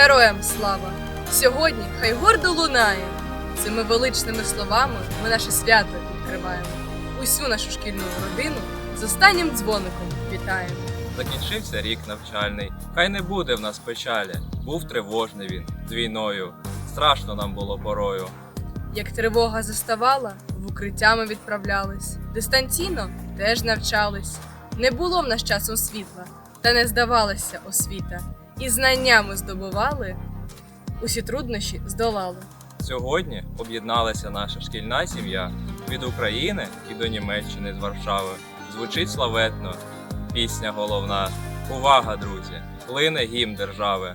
Героям слава! Сьогодні хай гордо лунає. Цими величними словами ми наше свято відкриваємо. Усю нашу шкільну родину з останнім дзвоником вітаємо. Закінчився рік навчальний, хай не буде в нас печалі. Був тривожний він з війною. Страшно нам було порою. Як тривога заставала, в укриття ми відправлялись. Дистанційно теж навчались. Не було в нас часом світла, та не здавалася освіта. І знаннями здобували, усі труднощі здолали. Сьогодні об'єдналася наша шкільна сім'я від України і до Німеччини з Варшави. Звучить славетно, пісня головна. Увага, друзі! Плине гімн держави.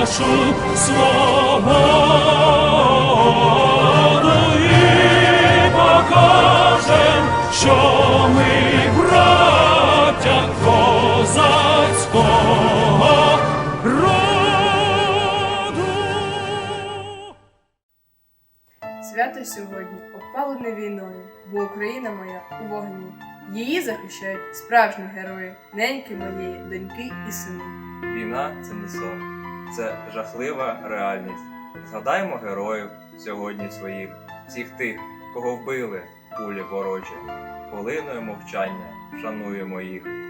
нашу свободу і покажем, що ми браття козацького роду. Свято сьогодні опалене війною, бо Україна моя у вогні. Її захищають справжні герої, неньки моєї доньки і сини. Війна це не сон, це жахлива реальність. Згадаймо героїв сьогодні своїх, всіх тих, кого вбили кулі ворожі. Хвилиною мовчання шануємо їх.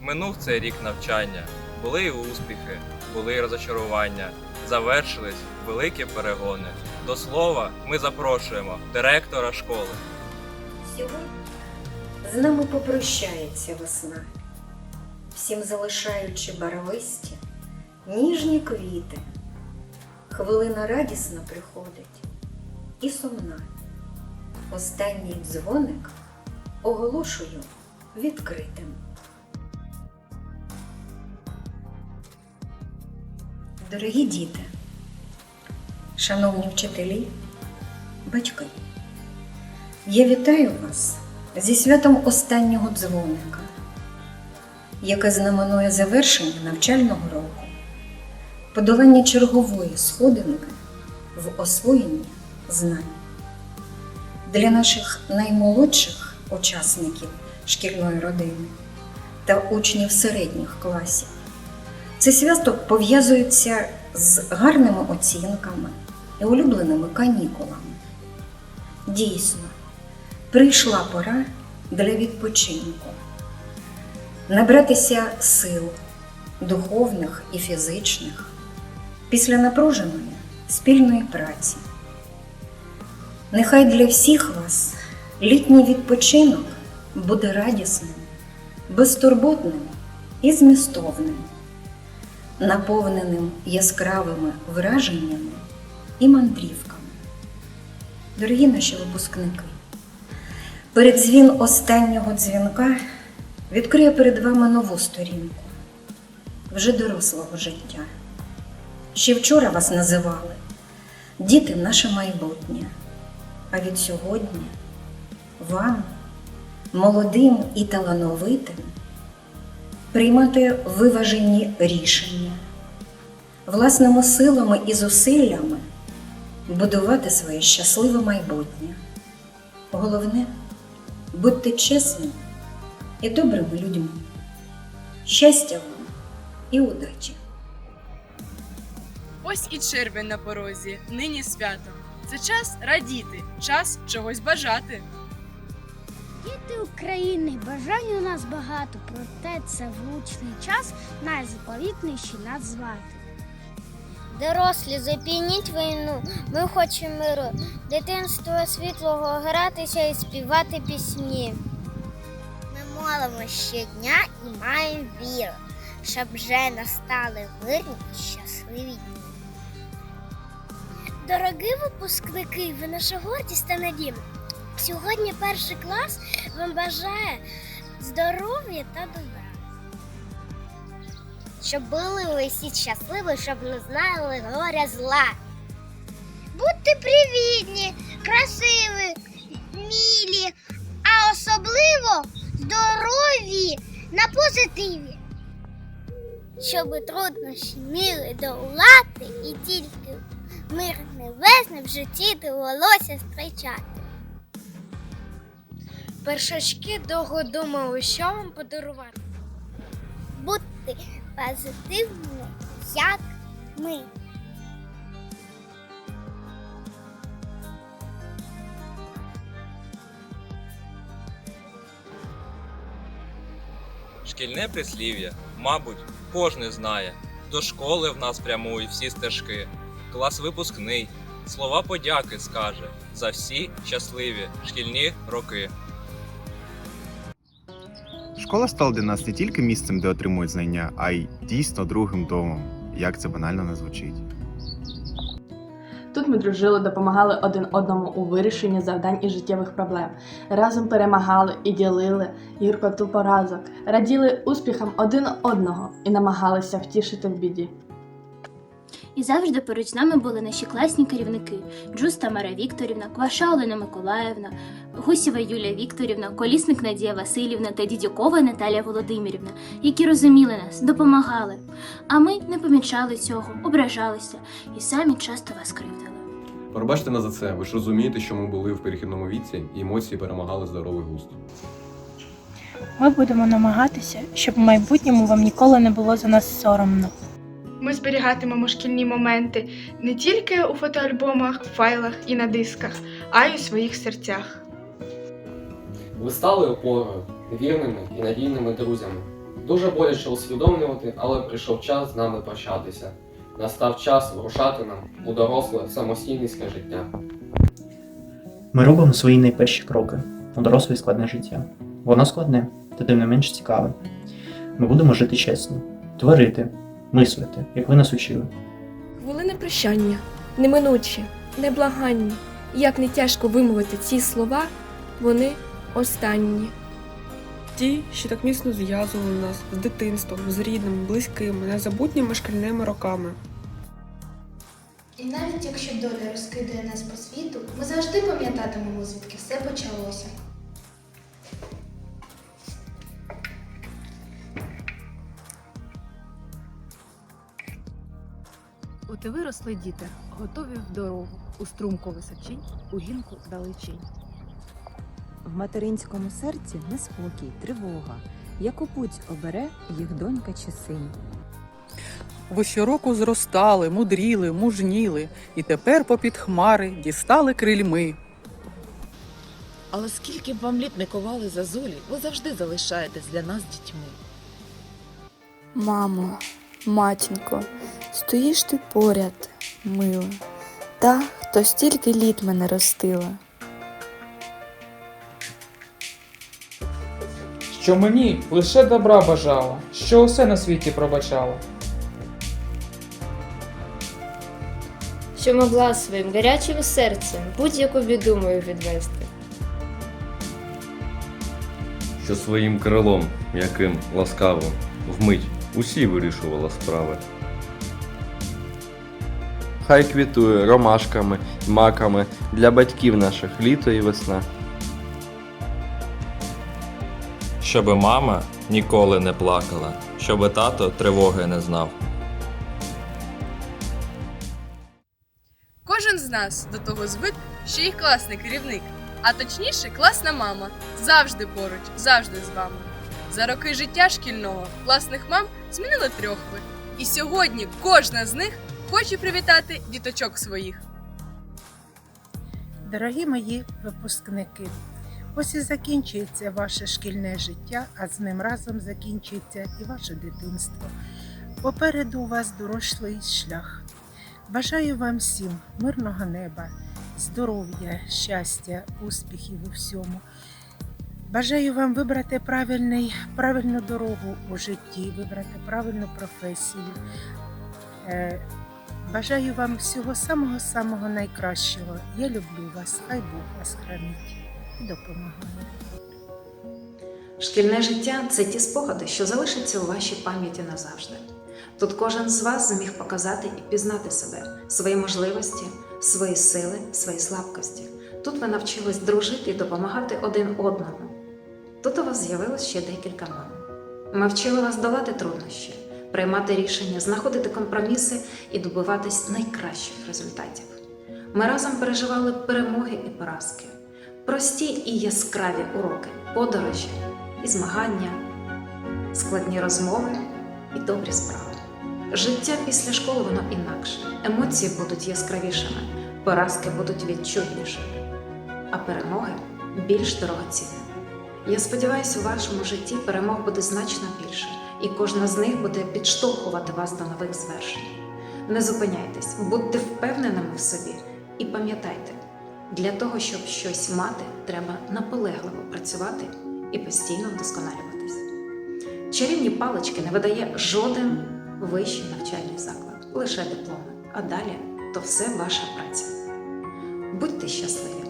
Минув цей рік навчання. Були і успіхи, були і розочарування. Завершились великі перегони. До слова, ми запрошуємо директора школи. Сьогодні з нами попрощається весна, всім залишаючи барвисті, ніжні квіти. Хвилина радісна приходить і сумна. Останній дзвоник оголошую відкритим. Дорогі діти, шановні вчителі, батьки. Я вітаю вас зі святом останнього дзвоника, яке знаменує завершення навчального року, подолання чергової сходинки в освоєнні знань. Для наших наймолодших учасників шкільної родини та учнів середніх класів це свято пов'язується з гарними оцінками і улюбленими канікулами. Дійсно, прийшла пора для відпочинку, набратися сил духовних і фізичних після напруженої спільної праці. Нехай для всіх вас літній відпочинок буде радісним, безтурботним і змістовним, наповненим яскравими враженнями і мандрівками. Дорогі наші випускники, Передзвін останнього дзвінка відкриє перед вами нову сторінку вже дорослого життя. Ще вчора вас називали діти наше майбутнє, а від сьогодні вам, молодим і талановитим, приймати виважені рішення, власними силами і зусиллями будувати своє щасливе майбутнє. Головне будьте чесними і добрими людьми. Щастя вам і удачі! Ось і червень на порозі, нині свято. Це час радіти, час чогось бажати. Діти України, бажань у нас багато, проте це влучний час найзаповітніший назвати. Дорослі, зупиніть війну, ми хочемо миру, дитинства світлого гратися і співати пісні. Ми молимо щодня і маємо віру, щоб вже настали мирні і щасливі дні. Дорогі випускники, ви наша гордість та надія. Сьогодні перший клас вам бажає здоров'я та добра. Щоб були ви всі щасливі, щоб не знали горя зла. Будьте привітні, красиві, мілі, а особливо здорові на позитиві. Щоб труднощі міли долати і тільки мир небесне в житті довелося зустрічати. Першачки довго думали, що вам подарувати. Будьте позитивними, як ми. Шкільне прислів'я, мабуть, кожен знає. До школи в нас прямують всі стежки. Клас випускний, слова подяки скаже за всі щасливі шкільні роки. Школа стала для нас не тільки місцем, де отримують знання, а й дійсно другим домом, як це банально не звучить. Тут ми дружили, допомагали один одному у вирішенні завдань і життєвих проблем. Разом перемагали і ділили гіркоту поразок, раділи успіхам один одного і намагалися втішити в біді. І завжди поруч з нами були наші класні керівники: Джус Тамара Вікторівна, Кваша Олена Миколаївна, Гусєва Юлія Вікторівна, Колісник Надія Васильівна та Дідюкова Наталія Володимирівна, які розуміли нас, допомагали. А ми не помічали цього, ображалися і самі часто вас кривдили. Пробачте нас за це, ви ж розумієте, що ми були в перехідному віці і емоції перемагали здоровий густ. Ми будемо намагатися, щоб в майбутньому вам ніколи не було за нас соромно. Ми зберігатимемо шкільні моменти не тільки у фотоальбомах, файлах і на дисках, а й у своїх серцях. Ви стали опорою, вірними і надійними друзями. Дуже боляче усвідомлювати, але прийшов час з нами прощатися. Настав час вирушати нам у доросле самостійницьке життя. Ми робимо свої найперші кроки у доросле і складне життя. Воно складне, та тим не менш цікаве. Ми будемо жити чесно, творити, мислити, як ви нас учили. Хвилини прощання, неминучі, неблаганні. Як не тяжко вимовити ці слова, вони останні. Ті, що так міцно зв'язували нас з дитинством, з рідними, близькими, незабутніми шкільними роками. І навіть якщо доля розкидає нас по світу, ми завжди пам'ятатимемо, звідки все почалося. І виросли діти, готові в дорогу, у струмку височинь, у гінку далечінь. В материнському серці неспокій, тривога, яку путь обере їх донька чи син. Ви щороку зростали, мудріли, мужніли, і тепер попід хмари дістали крильми. Але скільки б вам літ не ковали зазулі, ви завжди залишаєтесь для нас дітьми. Мамо, матінко, стоїш ти поряд, мила, та, хто стільки літ мене ростила. Що мені лише добра бажала, що усе на світі пробачала. Що могла своїм гарячим серцем будь-яку біду мою відвести. що своїм крилом, м'яким, ласкавим, вмить усі вирішувала справи. Хай квітує ромашками, маками для батьків наших літо і весна. Щоби мама ніколи не плакала, щоби тато тривоги не знав. Кожен з нас до того звик, що їх класний керівник, а точніше класна мама. Завжди поруч, завжди з вами. За роки життя шкільного класних мам змінили трьох ви. І сьогодні кожна з них хоче привітати діточок своїх. Дорогі мої випускники, ось і закінчується ваше шкільне життя, а з ним разом закінчується і ваше дитинство. Попереду у вас дорослий шлях. Бажаю вам всім мирного неба, здоров'я, щастя, успіхів у всьому. Бажаю вам вибрати правильний, правильну дорогу у житті, вибрати правильну професію. Бажаю вам всього самого-самого найкращого. Я люблю вас, хай Бог вас хранить і допомагає. Шкільне життя це ті спогади, що залишаться у вашій пам'яті назавжди. Тут кожен з вас зміг показати і пізнати себе, свої можливості, свої сили, свої слабкості. Тут ви навчились дружити і допомагати один одному. Тут у вас з'явилось ще декілька мам. Ми вчили вас долати труднощі, приймати рішення, знаходити компроміси і добиватись найкращих результатів. Ми разом переживали перемоги і поразки, прості і яскраві уроки, подорожі і змагання, складні розмови і добрі справи. Життя після школи воно інакше. Емоції будуть яскравішими, поразки будуть відчутнішими, а перемоги більш дорогоцінними. Я сподіваюся, у вашому житті перемог буде значно більше, і кожна з них буде підштовхувати вас до нових звершень. Не зупиняйтесь, будьте впевненими в собі і пам'ятайте, для того, щоб щось мати, треба наполегливо працювати і постійно вдосконалюватись. Чарівні палички не видає жоден вищий навчальний заклад, лише дипломи, а далі то все ваша праця. Будьте щасливі,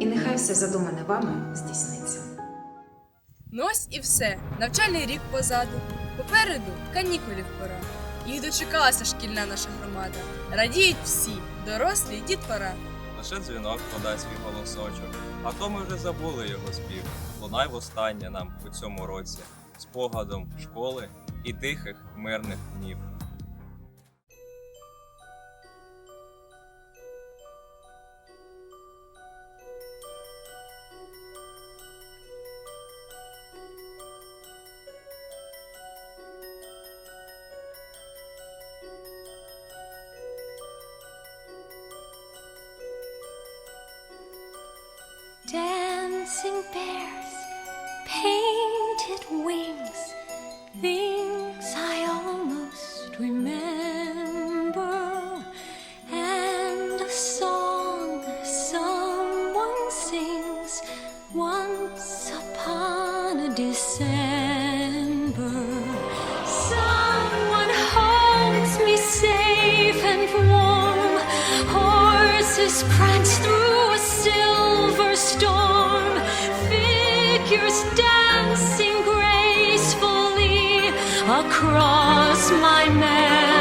і нехай все задумане вами здійсниться. Ну ось і все. Навчальний рік позаду. Попереду канікулів пора. Їх дочекалася шкільна наша громада. Радіють всі, дорослі дітвора. Лише дзвінок подай свій голосочок, а то ми вже забули його спів. Лунай востаннє нам у цьому році, спогадом школи і тихих мирних днів. Figures dancing gracefully across my memory.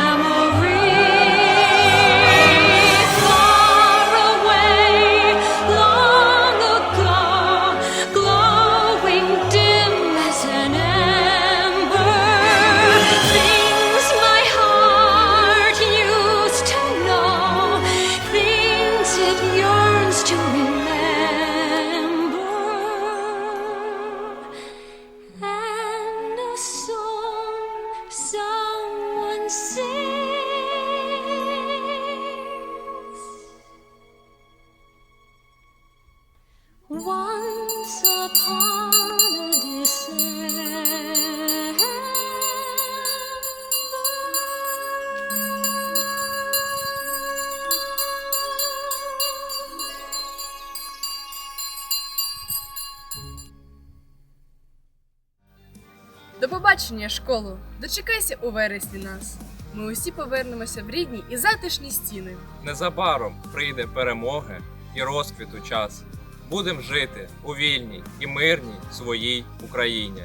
До побачення, школу! Дочекайся у вересні нас. Ми усі повернемося в рідні і затишні стіни. Незабаром прийде перемоги і розквіту час. будемо жити у вільній і мирній своїй Україні.